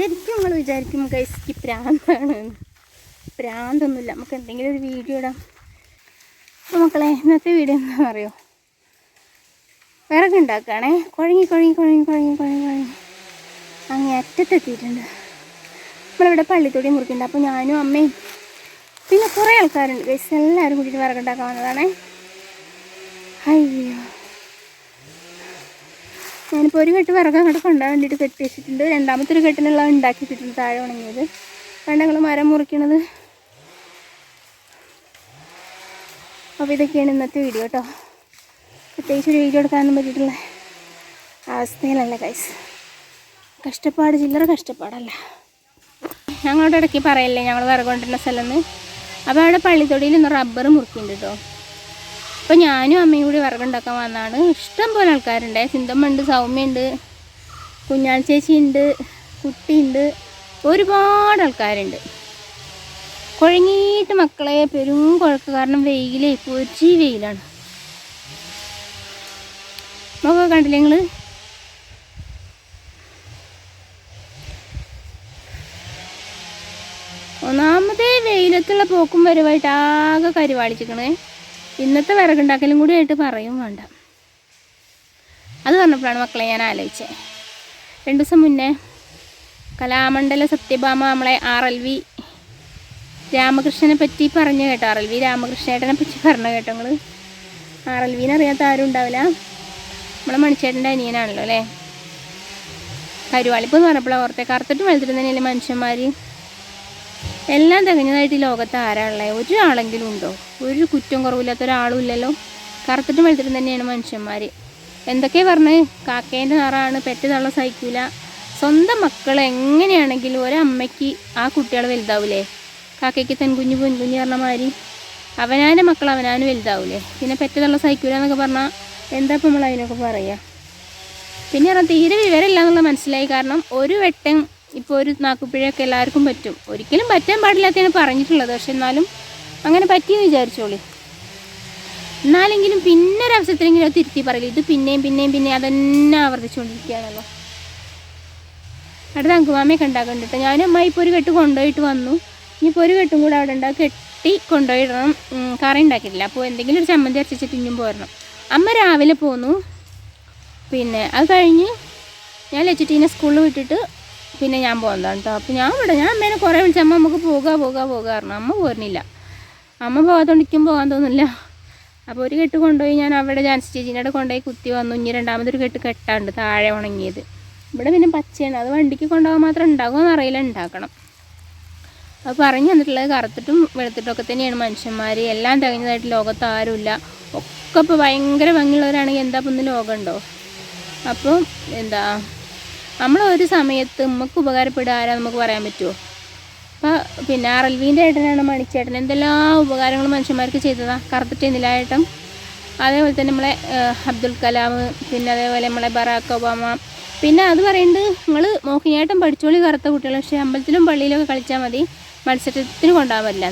ശരിക്കും നമ്മൾ വിചാരിക്കും ഗൈസ്ക്ക് പ്രാന്താണ്. പ്രാന്തൊന്നുമില്ല. നമുക്ക് എന്തെങ്കിലും ഒരു വീഡിയോ ഇടാം. മക്കളെ ഇന്നത്തെ വീഡിയോ എന്താ അറിയോ? വിറകുണ്ടാക്കുകയാണേ കുഴങ്ങി കുഴങ്ങി കുഴങ്ങി കുഴങ്ങി കുഴങ്ങി കുഴങ്ങി. അങ്ങേ അറ്റത്തെത്തിയിട്ടുണ്ട്. നമ്മളിവിടെ പള്ളിത്തൊടി മുറിക്കുന്നുണ്ട്. അപ്പോൾ ഞാനും അമ്മയും പിന്നെ കുറേ ആൾക്കാരുണ്ട്. ഗൈസ് എല്ലാവരും കൂടിയിട്ട് വിറകുണ്ടാക്കാൻ വന്നതാണേ. അയ്യോ. ഞാനിപ്പോൾ ഒരു കെട്ട് വിറക് അങ്ങോട്ട് കൊണ്ടുപോകാൻ വേണ്ടിയിട്ട് കെട്ടി വെച്ചിട്ടുണ്ട്. രണ്ടാമത്തെ ഒരു കെട്ടിനുള്ള ഉണ്ടാക്കി വെച്ചിട്ടുണ്ട് താഴെ ഉണങ്ങിയത്. വേണ്ട ഞങ്ങൾ മരം മുറിക്കണത്. അപ്പോൾ ഇതൊക്കെയാണ് ഇന്നത്തെ വീഡിയോ കേട്ടോ പ്രത്യേകിച്ച് ഒരു വീഡിയോ എടുക്കാനൊന്നും പറ്റിയിട്ടുള്ള അവസ്ഥയിലല്ല കൈസ് കഷ്ടപ്പാട് ചില്ലറ കഷ്ടപ്പാടല്ല. ഞങ്ങളുടെ ഇടയ്ക്ക് പറയല്ലേ ഞങ്ങൾ വിറകൊണ്ടിരുന്ന സ്ഥലം അപ്പോൾ അവിടെ പള്ളിത്തൊടിയിൽ ഇന്ന് റബ്ബർ മുറിക്കുന്നുണ്ട് കേട്ടോ അപ്പോൾ ഞാനും അമ്മയും കൂടി വിറകുണ്ടാക്കാൻ വന്നതാണ്. ഇഷ്ടം പോലെ ആൾക്കാരുണ്ട്. സിന്തമ്മ സൗമ്യയുണ്ട് കുഞ്ഞാൾ ചേച്ചി ഉണ്ട് കുട്ടിയുണ്ട്. ഒരുപാട് ആൾക്കാരുണ്ട്. കുഴങ്ങിയിട്ട് മക്കളെ പെരും കുഴക്ക്. കാരണം വെയിലേ പൊരി വെയിലാണ്. നോക്കുക കണ്ടില്ലേ നിങ്ങൾ ഒന്നാമതേ വെയിലത്തുള്ള പോക്കും വരവായിട്ട് ആകെ കരിവാളിച്ചിക്കണേ ഇന്നത്തെ വിറകുണ്ടാക്കലും കൂടി ആയിട്ട് പറയും വേണ്ട. അത് പറഞ്ഞപ്പോഴാണ് മക്കളെ ഞാൻ ആലോചിച്ചത് രണ്ട് ദിവസം മുന്നേ കലാമണ്ഡല സത്യഭാമ നമ്മളെ ആർ എൽ വി രാമകൃഷ്ണനെ പറ്റി പറഞ്ഞു കേട്ടോ. ആർ എൽ വി രാമകൃഷ്ണേട്ടനെ പറ്റി പറഞ്ഞു കേട്ടോ നിങ്ങൾ ആർ എൽ വിനെ അറിയാത്ത ആരും ഉണ്ടാവില്ല. നമ്മളെ മണിച്ചേട്ടന്റെ അനിയനാണല്ലോ അല്ലേ? കരുവാളിപ്പ് എന്ന് പറഞ്ഞപ്പോഴാണ് ഓർത്തെ. കറുത്തിട്ട് വെളുത്തിട്ട് തന്നെയല്ലേ മനുഷ്യന്മാർ എല്ലാം തികഞ്ഞതായിട്ട് ഈ ലോകത്ത് ആരാളെ ഒരാളെങ്കിലും ഉണ്ടോ? ഒരു കുറ്റം കുറവില്ലാത്ത ഒരാളും ഇല്ലല്ലോ കറുത്തിട്ടും വെളുത്തിട്ടും തന്നെയാണ് മനുഷ്യന്മാർ എന്തൊക്കെ പറഞ്ഞ്? കാക്കേന്റെ നിറാണ് പെറ്റ് തള്ള സഹിക്കൂല. സ്വന്തം മക്കൾ എങ്ങനെയാണെങ്കിലും ഒരമ്മയ്ക്ക് ആ കുട്ടികൾ വലുതാവൂലേ? കാക്കയ്ക്ക് തെൻകുഞ്ഞ് പൊൻകുഞ്ഞ് പറഞ്ഞ മാതിരി. അവനാന്റെ മക്കൾ അവനാനും വലുതാവൂലേ? പിന്നെ പെറ്റ് തള്ള സഹിക്കൂല എന്നൊക്കെ പറഞ്ഞാൽ എന്താ ഇപ്പം നമ്മൾ അതിനൊക്കെ പറയുക പിന്നെ പറഞ്ഞാൽ തീരെ വിവരമില്ല എന്നുള്ളത് മനസ്സിലായി. കാരണം ഒരു വെട്ടം ഇപ്പോൾ ഒരു നാക്കുപിഴയൊക്കെ എല്ലാവർക്കും പറ്റും. ഒരിക്കലും പറ്റാൻ പാടില്ലാത്തതാണ് പറഞ്ഞിട്ടുള്ളത്. പക്ഷെ എന്നാലും അങ്ങനെ പറ്റിയെന്ന് വിചാരിച്ചോളി. എന്നാലെങ്കിലും പിന്നെ ഒരു അവസരത്തിലെങ്കിലും അത് തിരുത്തി പറയില്ല ഇത് പിന്നെയും പിന്നെയും പിന്നെയും അതെന്നെ ആവർത്തിച്ചുകൊണ്ടിരിക്കുകയാണല്ലോ. അടുത്ത അങ്കുമാമയൊക്കെ ഉണ്ടാക്കുന്നുണ്ട് കേട്ടോ. ഞാനും അമ്മ ഇപ്പോൾ ഒരു കെട്ട് കൊണ്ടുപോയിട്ട് വന്നു. ഇനിയിപ്പോൾ ഒരു കെട്ടും കൂടെ അവിടെ ഉണ്ടാകും കെട്ടി കൊണ്ടുപോയിടണം. കറി ഉണ്ടാക്കിയിട്ടില്ല. അപ്പോൾ എന്തെങ്കിലും ഒരു ചമ്മന്തി അരച്ചിട്ട് തിന്നും പോരണം. അമ്മ രാവിലെ പോന്നു. പിന്നെ അത് കഴിഞ്ഞ് ഞാൻ ലച്ചിട്ടീനെ സ്കൂളിൽ വിട്ടിട്ട് പിന്നെ ഞാൻ പോകുന്നതാണ് കേട്ടോ അപ്പോൾ ഞാൻ ഇവിടെ ഞാൻ അമ്മേനെ കുറേ വിളിച്ച അമ്മ നമുക്ക് പോകുക പോകുക പോകുക പറഞ്ഞു. അമ്മ പോരുന്നില്ല. അമ്മ പോകാത്തോണ്ടിരിക്കും പോകാൻ തോന്നില്ല അപ്പോൾ ഒരു കെട്ട് കൊണ്ടുപോയി ഞാൻ അവിടെ ജാൻസി ചേച്ചീന്റെ കൊണ്ടുപോയി കുത്തി വന്നു. ഇനി രണ്ടാമതൊരു കെട്ട് കെട്ടാണ്ട് താഴെ ഉണങ്ങിയത്. ഇവിടെ പിന്നെ പച്ചയാണ്. അത് വണ്ടിക്ക് കൊണ്ടുപോകാൻ മാത്രം ഉണ്ടാകുമെന്ന് അറിയില്ല ഉണ്ടാക്കണം. അത് പറഞ്ഞു തന്നിട്ടുള്ളത് കറുത്തിട്ടും വെളുത്തിട്ടൊക്കെ തന്നെയാണ് മനുഷ്യന്മാർ എല്ലാം തികഞ്ഞതായിട്ട് ലോകത്ത് ആരുമില്ല. ഒക്കെ ഇപ്പോൾ ഭയങ്കര ഭംഗിയുള്ളവരാണെങ്കിൽ എന്താ ഇപ്പം ഇന്ന് ലോകമുണ്ടോ? അപ്പോൾ എന്താ നമ്മൾ ഒരു സമയത്ത് നമുക്ക് ഉപകാരപ്പെടുക ആരാ നമുക്ക് പറയാൻ പറ്റുമോ അപ്പോൾ പിന്നെ ആർ എൽ ഏട്ടനാണ് മണിച്ചേട്ടൻ. എന്തെല്ലാം ഉപകാരങ്ങൾ മനുഷ്യന്മാർക്ക് ചെയ്തതാ? കറുത്തിട്ട് ഏട്ടൻ അതേപോലെ തന്നെ നമ്മളെ അബ്ദുൽ കലാം. പിന്നെ അതേപോലെ നമ്മളെ ബറാക്ക് ഒബാമ. പിന്നെ അത് പറയുന്നത് നിങ്ങൾ മോഹിനിയാട്ടം പഠിച്ചോളി കറുത്ത കുട്ടികൾ പക്ഷേ അമ്പലത്തിലും പള്ളിയിലൊക്കെ കളിച്ചാൽ മതി. മത്സരത്തിന് കൊണ്ടുപോകാൻ പറ്റില്ല.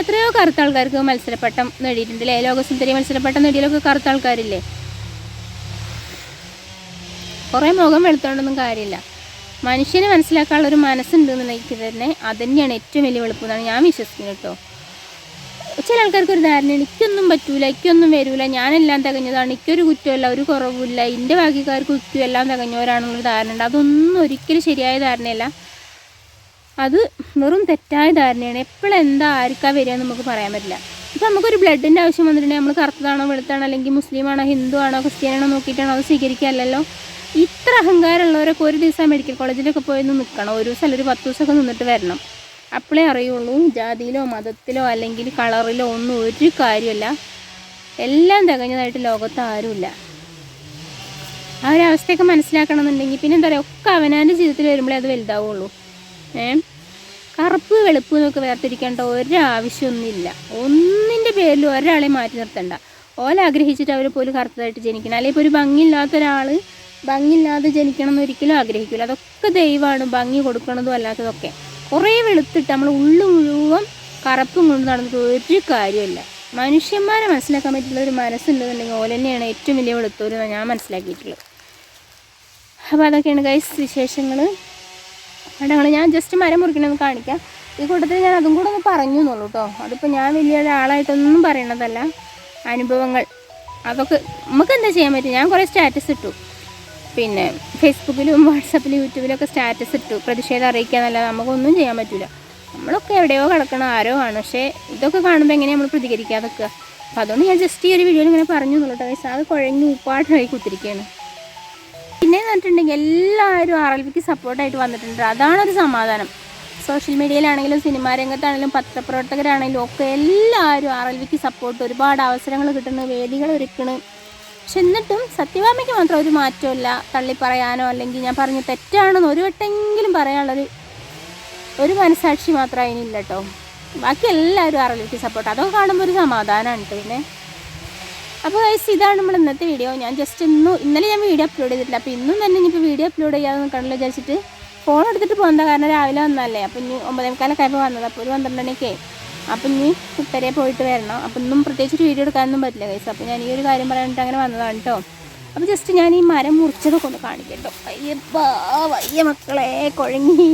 എത്രയോ കറുത്ത ആൾക്കാർക്ക് മത്സരപ്പട്ടം നേടിയിട്ടുണ്ട് അല്ലേ ലോകസുന്ദരി മത്സരപ്പട്ടം നേടിയാലൊക്കെ കറുത്ത ആൾക്കാരില്ലേ? കുറേ മുഖം വെളുത്തോണ്ടൊന്നും കാര്യമില്ല. മനുഷ്യനെ മനസ്സിലാക്കാനുള്ള ഒരു മനസ്സുണ്ട് എനിക്ക് തന്നെ അത് തന്നെയാണ് ഏറ്റവും വലിയ വെളുപ്പ് എന്നാണ് ഞാൻ വിശ്വസിക്കുന്നത് കേട്ടോ. ചില ആൾക്കാർക്ക് ഒരു ധാരണ എനിക്കൊന്നും പറ്റൂല എനിക്കൊന്നും വരൂല ഞാനെല്ലാം തികഞ്ഞതാണ് എനിക്കൊരു കുറ്റമല്ല ഒരു കുറവില്ല എന്റെ ബാക്കിക്കാർക്ക് കുറ്റം എല്ലാം തികഞ്ഞവരാണെന്നൊരു ധാരണ ഉണ്ട്. അതൊന്നും ഒരിക്കലും ശരിയായ ധാരണയല്ല. അത് വെറും തെറ്റായ ധാരണയാണ്. എപ്പോഴെന്താ ആർക്കാ വരിക നമുക്ക് പറയാൻ പറ്റില്ല. ഇപ്പം നമുക്കൊരു ബ്ലഡിന്റെ ആവശ്യം വന്നിട്ടുണ്ടെങ്കിൽ നമ്മൾ കറുത്തതാണോ വെളുത്താണോ അല്ലെങ്കിൽ മുസ്ലിമാണോ ഹിന്ദു ആണോ ക്രിസ്ത്യാനാണോ നോക്കിയിട്ടാണോ അത് സ്വീകരിക്കാമല്ലോ ഇത്ര അഹങ്കാരമുള്ളവരൊക്കെ ഒരു ദിവസം മെഡിക്കൽ കോളേജിലൊക്കെ പോയി ഒന്ന് നിൽക്കണം ഒരു ദിവസം അല്ല ഒരു പത്ത് ദിവസമൊക്കെ നിന്നിട്ട് വരണം. അപ്പോഴേ അറിയുള്ളൂ ജാതിയിലോ മതത്തിലോ അല്ലെങ്കിൽ കളറിലോ ഒന്നും ഒരു കാര്യമല്ല. എല്ലാം തികഞ്ഞതായിട്ട് ലോകത്ത് ആരുമില്ല. ആ ഒരു അവസ്ഥയൊക്കെ മനസ്സിലാക്കണമെന്നുണ്ടെങ്കിൽ പിന്നെ എന്താ പറയുക ഒക്കെ അവനാന്റെ ജീവിതത്തിൽ വരുമ്പോഴേ അത് വലുതാവുള്ളൂ. ഏ? കറുപ്പ് വെളുപ്പ് എന്നൊക്കെ വേർതിരിക്കേണ്ട ഒരാവശ്യമൊന്നുമില്ല ഒന്നിന്റെ പേരിലും ഒരാളെ മാറ്റി നിർത്തണ്ട. ഓല ആഗ്രഹിച്ചിട്ട് അവർ പോലും കറുത്തതായിട്ട് ജനിക്കണം. അല്ലെങ്കിൽ ഇപ്പോൾ ഒരു ഭംഗിയില്ലാത്ത ഒരാൾ ഭംഗിയില്ലാതെ ജനിക്കണം എന്ന് ഒരിക്കലും ആഗ്രഹിക്കില്ല അതൊക്കെ ദൈവമാണ് ഭംഗി കൊടുക്കണതും അല്ലാത്തതൊക്കെ. കുറേ വെളുത്തിട്ട് നമ്മൾ ഉള്ളു മുഴുവൻ കറുപ്പും കൊണ്ട് നടന്നിട്ട് ഒരു കാര്യമില്ല മനുഷ്യന്മാരെ മനസ്സിലാക്കാൻ പറ്റുന്ന ഒരു മനസ്സുണ്ടെന്നുണ്ടെങ്കിൽ ഓല തന്നെയാണ് ഏറ്റവും വലിയ വെളുത്തൂര് എന്നാണ് ഞാൻ മനസ്സിലാക്കിയിട്ടുള്ളത്. അപ്പോൾ അതൊക്കെയാണ് ഗൈസ് വിശേഷങ്ങൾ. അവിടെ ഞാൻ ജസ്റ്റ് മരം മുറിക്കണമെന്ന് കാണിക്കാം. ഈ കൂട്ടത്തിൽ ഞാൻ അതും കൂടെ ഒന്ന് പറഞ്ഞു എന്നുള്ളൂ കേട്ടോ. അതിപ്പോൾ ഞാൻ വലിയ ഒരാളായിട്ടൊന്നും പറയണതല്ല. അനുഭവങ്ങൾ. അതൊക്കെ നമുക്ക് എന്താ ചെയ്യാൻ പറ്റും ഞാൻ കുറേ സ്റ്റാറ്റസ് ഇട്ടു. പിന്നെ ഫേസ്ബുക്കിലും വാട്സപ്പിലും യൂട്യൂബിലൊക്കെ സ്റ്റാറ്റസ് ഇട്ടു. പ്രതിഷേധം അറിയിക്കാന്നല്ലാതെ നമുക്കൊന്നും ചെയ്യാൻ പറ്റില്ല നമ്മളൊക്കെ എവിടെയോ കിടക്കണ ആരോ ആണ്. പക്ഷേ ഇതൊക്കെ കാണുമ്പോൾ എങ്ങനെയാണ് നമ്മൾ പ്രതികരിക്കാതെ നിൽക്കുക? അപ്പോൾ അതുകൊണ്ട് ഞാൻ ജസ്റ്റ് ഈ ഒരു വീഡിയോയിൽ ഇങ്ങനെ പറഞ്ഞു എന്നുള്ളൂ കേട്ടോ. അത് കുഴഞ്ഞ് ഉപ്പാട്ടായി കുത്തിരിക്കുകയാണ്. പിന്നെ എന്ന് പറഞ്ഞിട്ടുണ്ടെങ്കിൽ എല്ലാവരും ആർ എൽ പിക്ക് സപ്പോർട്ടായിട്ട് വന്നിട്ടുണ്ട്. അതാണൊരു സമാധാനം. സോഷ്യൽ മീഡിയയിലാണെങ്കിലും സിനിമാ രംഗത്താണെങ്കിലും പത്രപ്രവർത്തകരാണെങ്കിലും ഒക്കെ എല്ലാവരും ആർ എൽ വിക്ക് സപ്പോർട്ട് ഒരുപാട് അവസരങ്ങൾ കിട്ടുന്നു വേദികൾ ഒരുക്കണ്. പക്ഷെ എന്നിട്ടും സത്യഭാമയ്ക്ക് മാത്രം ഒരു മാറ്റമില്ല തള്ളി പറയാനോ അല്ലെങ്കിൽ ഞാൻ പറഞ്ഞ തെറ്റാണെന്ന് ഒരു വട്ടെങ്കിലും പറയാനുള്ളൊരു ഒരു മനസാക്ഷി മാത്രം അതിനില്ല കേട്ടോ. ബാക്കി എല്ലാവരും ആ റിലേറ്റീവ് സപ്പോർട്ട് അതൊക്കെ കാണുമ്പോൾ ഒരു സമാധാനമാണ് പിന്നെ. അപ്പോൾ ഗൈസ് ഇതാണ് നമ്മൾ ഇന്നത്തെ വീഡിയോ ഞാൻ ജസ്റ്റ് ഇന്നും ഇന്നലെ ഞാൻ വീഡിയോ അപ്ലോഡ് ചെയ്തിട്ടില്ല. അപ്പോൾ ഇന്നും തന്നെ ഇനിയിപ്പോൾ വീഡിയോ അപ്ലോഡ് ചെയ്യാമെന്ന് കണ്ടില്ല വിചാരിച്ചിട്ട് ഫോൺ എടുത്തിട്ട് പോകുന്ന കാരണം? രാവിലെ വന്നതല്ലേ. അപ്പോൾ ഇനി ഒമ്പതേ മുക്കാലൊക്കെ ആയപ്പോൾ വന്നത്. അപ്പോൾ ഒരു പന്ത്രണ്ട് ആയി ഇനി കുട്ടരെ പോയിട്ട് വരണം. അപ്പം ഇന്നും പ്രത്യേകിച്ച് ഒരു വീഡിയോ എടുക്കാനൊന്നും പറ്റില്ല കൈസ് അപ്പോൾ ഞാൻ ഈ ഒരു കാര്യം പറയാനിട്ട് അങ്ങനെ വന്നതാണ് കേട്ടോ അപ്പോൾ ജസ്റ്റ് ഞാൻ ഈ മരം മുറിച്ചതൊക്കെ ഒന്ന് കാണിക്കട്ടോ അയ്യപ്പാ വയ്യ മക്കളെ കുഴങ്ങി.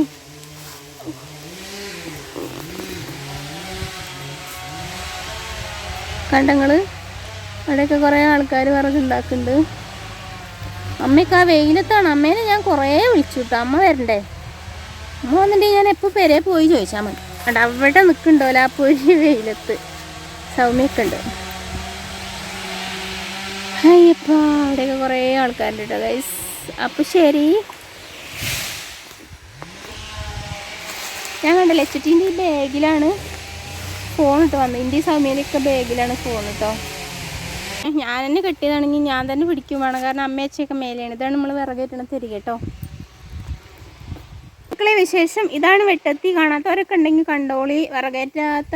കണ്ടങ്ങൾ അവിടെയൊക്കെ കുറേ ആൾക്കാർ വിറകുണ്ടാക്കുന്നുണ്ട് അമ്മയ്ക്ക് ആ വെയിലത്താണ്. അമ്മേനെ ഞാൻ കുറേ വിളിച്ചു കേട്ടോ അമ്മ വരണ്ടേ? അമ്മ വന്നിട്ടുണ്ടെങ്കിൽ ഞാൻ എപ്പോൾ പേരെ പോയി ചോദിച്ചാൽ മതി. അവിടെ അവിടെ നിൽക്കുന്നുണ്ടോ ആ പൊരി വെയിലത്ത്. സൗമ്യൊക്കെ ഉണ്ട്. അയ്യപ്പാ അവിടെയൊക്കെ കുറേ ആൾക്കാരുണ്ട് കേട്ടോ ഗൈസ് അപ്പോൾ ശരി. ഞാൻ കണ്ടല്ലോ എച്ച് ഈ ബാഗിലാണ് ഫോൺ ഇട്ട് വന്നത് ഇന്ത്യ സൗമ്യയിലൊക്കെ ബാഗിലാണ് ഫോൺ കേട്ടോ ഞാൻ തന്നെ കെട്ടിയതാണെങ്കിൽ ഞാൻ തന്നെ പിടിക്കും കാരണം അമ്മയച്ചയൊക്കെ മേലെയാണ്. ഇതാണ് നമ്മൾ വിറകേറ്റണം തരിക കേട്ടോ. മക്കളെ വിശേഷം ഇതാണ് വെട്ടത്തി. കാണാത്തവരൊക്കെ ഉണ്ടെങ്കിൽ കണ്ടോളി. വിറകേറ്റാത്ത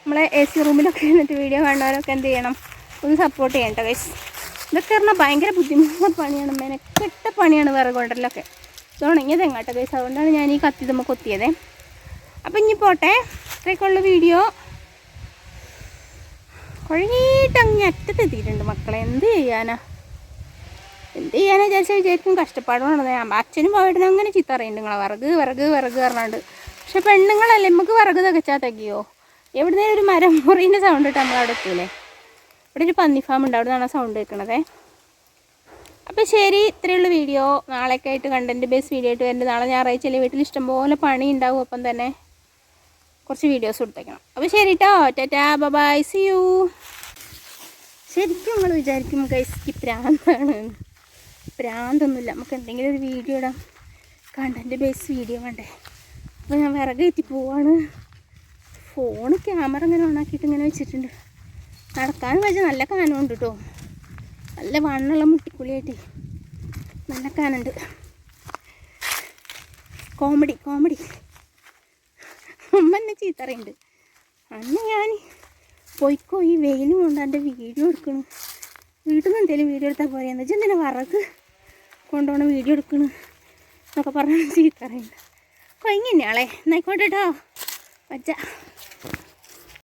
നമ്മളെ എ സി റൂമിലൊക്കെ ഇരുന്നിട്ട് വീഡിയോ കാണുന്നവരൊക്കെ എന്ത് ചെയ്യണം? ഒന്ന് സപ്പോർട്ട് ചെയ്യണ്ട ഗൈസ് ഇതൊക്കെ പറഞ്ഞാൽ ഭയങ്കര ബുദ്ധിമുട്ടുള്ള പണിയാണ്. മെനക്കെട്ട പണിയാണ് വിറക് കൊണ്ടല്ലൊക്കെ തുടങ്ങിയത് എങ്ങോട്ടെ അതുകൊണ്ടാണ് ഞാൻ ഈ കത്തി നമ്മൾ കൊത്തിയത്. അപ്പം ഇനി പോട്ടെ. ഇത്രയൊക്കെയുള്ള വീഡിയോ. കുഴങ്ങിയിട്ട് അങ്ങ് അറ്റത്തെത്തിയിട്ടുണ്ട് മക്കളെ. എന്ത് ചെയ്യാനാ? എന്ത് ചെയ്യാനാ വിചാരിച്ചാൽ വിചാരിക്കും കഷ്ടപ്പാടുമാണ്. അച്ഛനും പോയിട്ട് അങ്ങനെ ചീത്ത അറിയുന്നുണ്ട് നിങ്ങളെ വിറക് വിറക് വിറക് പറഞ്ഞാണ്ട്. പക്ഷെ പെണ്ണുങ്ങളല്ലേ? നമുക്ക് വിറക് തികച്ചാൽ തികയോ? എവിടുന്നേ ഒരു മരം മുറീന്റെ സൗണ്ട് ഇട്ട് നമ്മൾ അവിടെ എത്തൂലേ? ഇവിടെ ഒരു പന്നി ഫാം ഉണ്ട്. അവിടെ നിന്നാണ് സൗണ്ട് കേൾക്കണതേ. അപ്പോൾ ശരി ഇത്രയുള്ള വീഡിയോ നാളെയൊക്കെ ആയിട്ട് കണ്ടന്റ് ബേസ് വീഡിയോ ആയിട്ട് വരുന്നുണ്ട് നാളെ ഞായറാഴ്ചയല്ലേ വീട്ടിൽ ഇഷ്ടംപോലെ പണി ഉണ്ടാവും. അപ്പം തന്നെ കുറച്ച് വീഡിയോസ് കൊടുത്തേക്കണം. അപ്പോൾ ശരി കേട്ടോ ടാറ്റാ. ബൈ സി യു ശരിക്കും നമ്മൾ വിചാരിക്കും ഗൈസ് പ്രാന്താണ് പ്രാന്തൊന്നുമില്ല. നമുക്ക് എന്തെങ്കിലും ഒരു വീഡിയോ ഇടാം. കണ്ടന്റ് ബേസ് വീഡിയോ വേണ്ടേ? അപ്പോൾ ഞാൻ വിറക് കയറ്റി പോവാണ്. ഫോൺ ക്യാമറ ഇങ്ങനെ ഓണാക്കിയിട്ട് ഇങ്ങനെ വെച്ചിട്ടുണ്ട്. നടക്കാൻ വെച്ചാൽ നല്ല കാനമുണ്ട് കേട്ടോ നല്ല വണ്ണുള്ള മുട്ടിക്കുളിയായിട്ട് നല്ല കാനുണ്ട് കോമഡി കോമഡി അമ്മ എന്നെ ചീത്തറയുണ്ട്. അന്ന് ഞാൻ പോയിക്കോ ഈ വെയിലും കൊണ്ട് എന്റെ വീഡിയോ എടുക്കണം. വീട്ടിൽ നിന്ന് എന്തെങ്കിലും വീഡിയോ എടുത്താൽ പോരെ? എന്ന് വെച്ചാൽ എന്തിനാ വിറക് കൊണ്ടുപോകണ വീഡിയോ എടുക്കണ് എന്നൊക്കെ പറഞ്ഞാൽ ചീത്തറിയുണ്ട് കൊയങ്ങി തന്നെയാളെ എന്നായിക്കോട്ടെ കേട്ടോ വച്ച